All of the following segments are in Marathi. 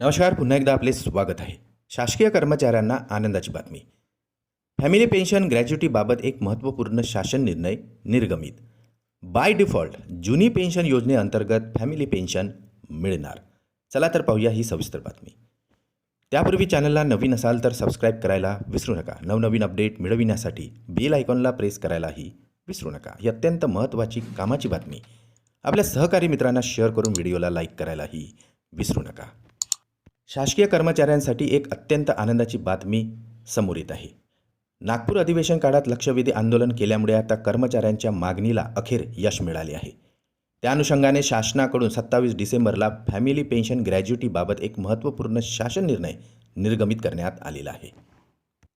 नमस्कार पुन्हा एकदा आपले स्वागत आहे. शासकीय कर्मचाऱ्यांना आनंदाची बातमी. फॅमिली पेन्शन ग्रॅज्युटीबाबत एक महत्त्वपूर्ण शासन निर्णय निर्गमित. बाय डिफॉल्ट जुनी पेन्शन योजनेअंतर्गत फॅमिली पेन्शन मिळणार. चला तर पाहूया ही सविस्तर बातमी. त्यापूर्वी चॅनलला नवीन असाल तर सबस्क्राईब करायला विसरू नका. नवनवीन अपडेट मिळविण्यासाठी बेल आयकॉनला प्रेस करायलाही विसरू नका. ही अत्यंत महत्त्वाची कामाची बातमी. आपल्या सहकारी मित्रांना शेअर करून व्हिडिओला लाईक करायलाही विसरू नका. शासकीय कर्मचाऱ्यांसाठी एक अत्यंत आनंदाची बातमी समोर येत आहे. नागपूर अधिवेशन काळात लक्षवेधी आंदोलन केल्यामुळे आता कर्मचाऱ्यांच्या मागणीला अखेर यश मिळाले आहे. त्या अनुषंगाने शासनाकडून सत्तावीस डिसेंबरला फॅमिली पेन्शन ग्रॅज्युटीबाबत एक महत्त्वपूर्ण शासन निर्णय निर्गमित करण्यात आलेला आहे.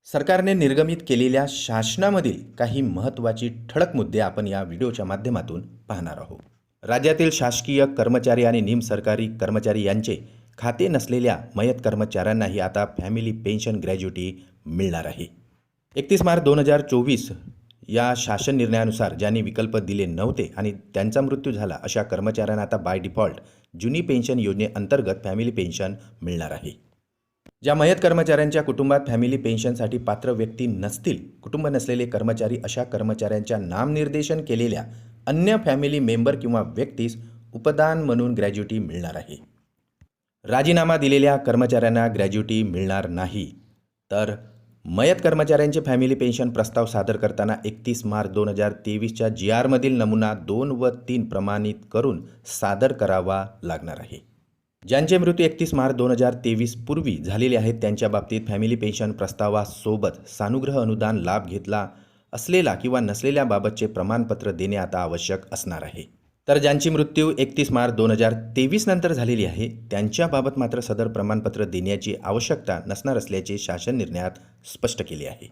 सरकारने निर्गमित केलेल्या शासनामधील काही महत्त्वाची ठळक मुद्दे आपण या व्हिडिओच्या माध्यमातून पाहणार आहोत. राज्यातील शासकीय कर्मचारी आणि निमसरकारी कर्मचारी यांचे खाते नसलेल्या मयत कर्मचाऱ्यांनाही आता फॅमिली पेन्शन ग्रॅज्युटी मिळणार आहे. एकतीस मार्च दोन हजार चोवीस या शासन निर्णयानुसार ज्यांनी विकल्प दिले नव्हते आणि त्यांचा मृत्यू झाला अशा कर्मचाऱ्यांना आता बाय डिफॉल्ट जुनी पेन्शन योजनेअंतर्गत फॅमिली पेन्शन मिळणार आहे. ज्या मयत कर्मचाऱ्यांच्या कुटुंबात फॅमिली पेन्शनसाठी पात्र व्यक्ती नसतील कुटुंब नसलेले कर्मचारी अशा कर्मचाऱ्यांच्या नामनिर्देशन केलेल्या अन्य फॅमिली मेंबर किंवा व्यक्तीस उपदान म्हणून ग्रॅज्युटी मिळणार आहे. राजीनामा दिलेल्या कर्मचाऱ्यांना ग्रॅज्युटी मिळणार नाही. तर मयत कर्मचाऱ्यांचे फॅमिली पेन्शन प्रस्ताव सादर करताना एकतीस मार्च दोन हजार तेवीसच्या जी आरमधील नमुना दोन व तीन प्रमाणित करून सादर करावा लागणार आहे. ज्यांचे मृत्यू एकतीस मार्च दोन हजार तेवीस पूर्वी झालेले आहेत त्यांच्या बाबतीत फॅमिली पेन्शन प्रस्तावासोबत सानुग्रह अनुदान लाभ घेतला असलेला किंवा नसलेल्याबाबतचे प्रमाणपत्र देणे आता आवश्यक असणार आहे. तर ज्यांची मृत्यू एकतीस मार्च दोन हजार तेवीस नंतर झालेली आहे त्यांच्याबाबत मात्र सदर प्रमाणपत्र देण्याची आवश्यकता नसणार असल्याचे शासन निर्णयात स्पष्ट केले आहे.